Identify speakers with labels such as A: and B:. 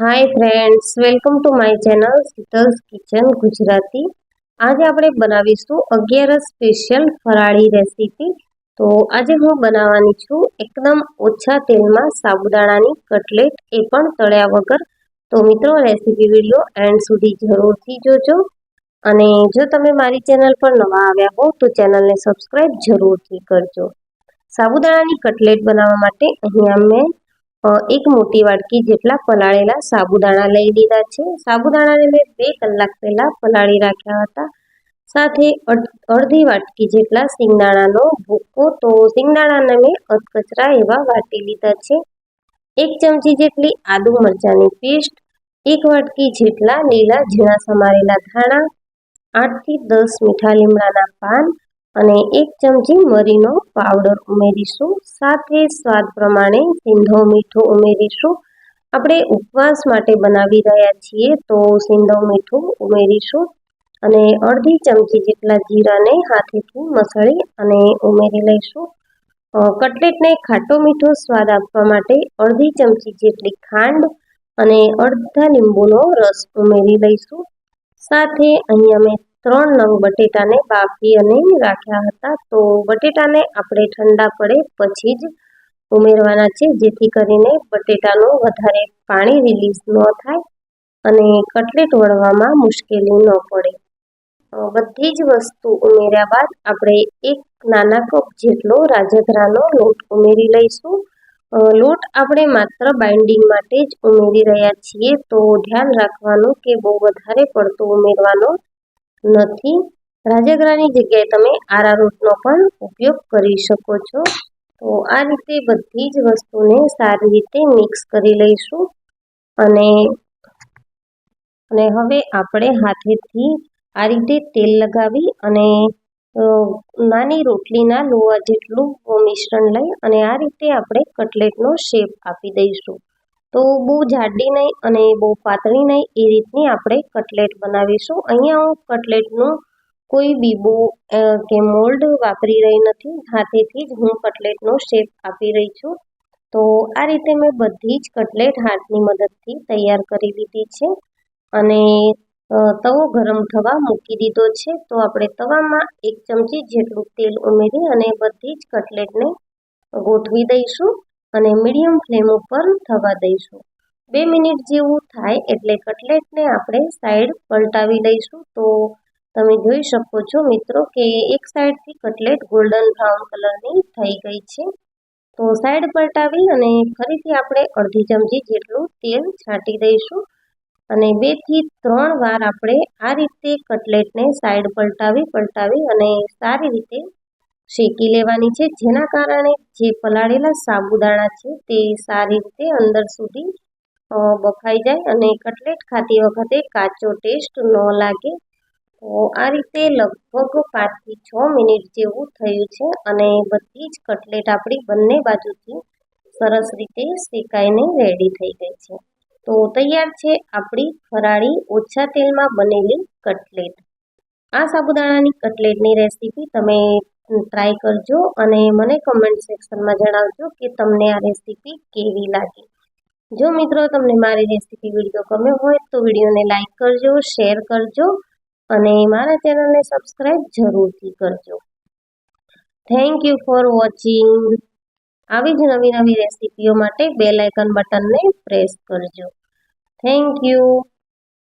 A: Hi friends welcome to my channel Sheetal's kitchen Gujarati આજે આપણે બનાવીશું અગિયારસ સ્પેશિયલ ફરાળી રેસીપી તો આજે હું બનાવવાની છું એકદમ ઓછા તેલમાં સાબુદાણાની કટલેટ એ પણ તળ્યા વગર. તો મિત્રો રેસીપી વીડિયો એન્ડ સુધી જરૂરથી જોજો. અને જો તમે મારી ચેનલ પર નવા આવ્યા હો, તો ચેનલને સબસ્ક્રાઈબ જરૂરથી કરજો. સાબુદાણાની કટલેટ બનાવવા માટે અહીંયા મેં એક મોટી વાટકી જેટલા પલાળેલા સાબુદાણા લઈ લીધા છે. સાબુદાણાને મેં બે કલાક પહેલાં પલાળી રાખ્યા હતા. સાથે અડધી વાટકી જેટલા સિંગદાણાનો ભૂકો તો સિંગદાણાને મેં અધકચરા એવા વાટી લીધા છે. એક ચમચી જેટલી આદુ મરચાંની પેસ્ટ, એક વાટકી જેટલા લીલા ઝીણા સમારેલા ધાણા, આઠથી દસ મીઠા લીમડાના પાન અને એક ચમચી મરીનો પાવડર ઉમેરીશું. સાથે સ્વાદ પ્રમાણે સિંધો મીઠું ઉમેરીશું. આપણે ઉપવાસ માટે બનાવી રહ્યા છીએ તો સિંધો મીઠું ઉમેરીશું અને અડધી ચમચી જેટલા જીરાને હાથેથી મસળી અને ઉમેરી લઈશું. કટલેટને ખાટો મીઠો સ્વાદ આપવા માટે અડધી ચમચી જેટલી ખાંડ અને અડધા લીંબુનો રસ ઉમેરી લઈશું. સાથે અહીંયા મેં ત્રણ નંગ બટેટાને બાફી અને રાખ્યા હતા. તો બટેટાને આપણે ઠંડા પડે પછી જ ઉમેરવાના છે, જેથી કરીને બટેટાનું વધારે પાણી રિલીઝ ન થાય અને કટલેટ વળવામાં મુશ્કેલી ન પડે. બધી જ વસ્તુ ઉમેર્યા બાદ આપણે એક નાના કપ જેટલો રાજગરાનો લોટ ઉમેરી લઈશું. લોટ આપણે માત્ર બાઇન્ડિંગ માટે જ ઉમેરી રહ્યા છીએ, તો ધ્યાન રાખવાનું કે બહુ વધારે પડતો ઉમેરવાનો નથી. રાજગરાની જગ્યાએ તમે આરારોટનો પણ ઉપયોગ કરી શકો છો. તો આ રીતે બધી જ વસ્તુને સારી રીતે મિક્સ કરી લઈશું. અને અને હવે આપણે હાથેથી આ રીતે તેલ લગાવી અને નાની રોટલીના લોવા જેટલું મિશ્રણ લઈ અને આ રીતે આપણે કટલેટનો શેપ આપી દઈશું. તો બહુ જાડી નહીં અને બહુ પાતળી નહીં, એ રીતની આપણે કટલેટ બનાવીશું. અહીંયા હું કટલેટનું કોઈ બીબો કે મોલ્ડ વાપરી રહી નથી. હાથેથી જ હું કટલેટનો શેપ આપી રહી છું. તો આ રીતે મેં બધી જ કટલેટ હાથની મદદથી તૈયાર કરી લીધી છે. અને તવો ગરમ થવા મૂકી દીધો છે. તો આપણે તવામાં એક ચમચી જેટલું તેલ ઉમેરી અને બધી જ કટલેટને ગોઠવી દઈશું. અને મીડિયમ ફ્લેમ ઉપર થવા દઈશું. બે મિનિટ જેવું થાય એટલે કટલેટને આપણે સાઈડ પલટાવી દઈશું. તો તમે જોઈ શકો છો મિત્રો કે એક સાઈડથી કટલેટ ગોલ્ડન બ્રાઉન કલરની થઈ ગઈ છે. તો સાઈડ પલટાવી અને ફરીથી આપણે અડધી ચમચી જેટલું તેલ છાંટી દઈશું. અને બેથી ત્રણ વાર આપણે આ રીતે કટલેટને સાઈડ પલટાવી પલટાવી અને સારી રીતે શેકી લેવાની છે. જેના કારણે જે પલાળેલા સાબુદાણા છે તે સારી રીતે અંદર સુધી બફાઈ જાય અને કટલેટ ખાતી વખતે કાચો ટેસ્ટ ન લાગે. તો આ રીતે લગભગ પાંચથી છ મિનિટ જેવું થયું છે અને બધી જ કટલેટ આપણી બંને બાજુથી સરસ રીતે શેકાઈને રેડી થઈ ગઈ છે. તો તૈયાર છે આપણી ફરાળી ઓછા તેલમાં બનેલી કટલેટ. આ સાબુદાણાની કટલેટની રેસીપી તમે ટ્રાય કરજો અને મને કમેન્ટ સેક્શનમાં જણાવજો કે તમને આ રેસીપી કેવી લાગી. જો મિત્રો તમને મારી રેસીપી વીડિયો ગમ્યો હોય તો વિડીયોને લાઇક કરજો શેર કરજો અને મારા ચેનલને સબસ્ક્રાઈબ જરૂરથી કરજો. થેન્ક યુ ફોર વોચિંગ આવી જ નવી નવી રેસીપીઓ માટે બેલ આઇકન બટનને પ્રેસ કરજો. Thank you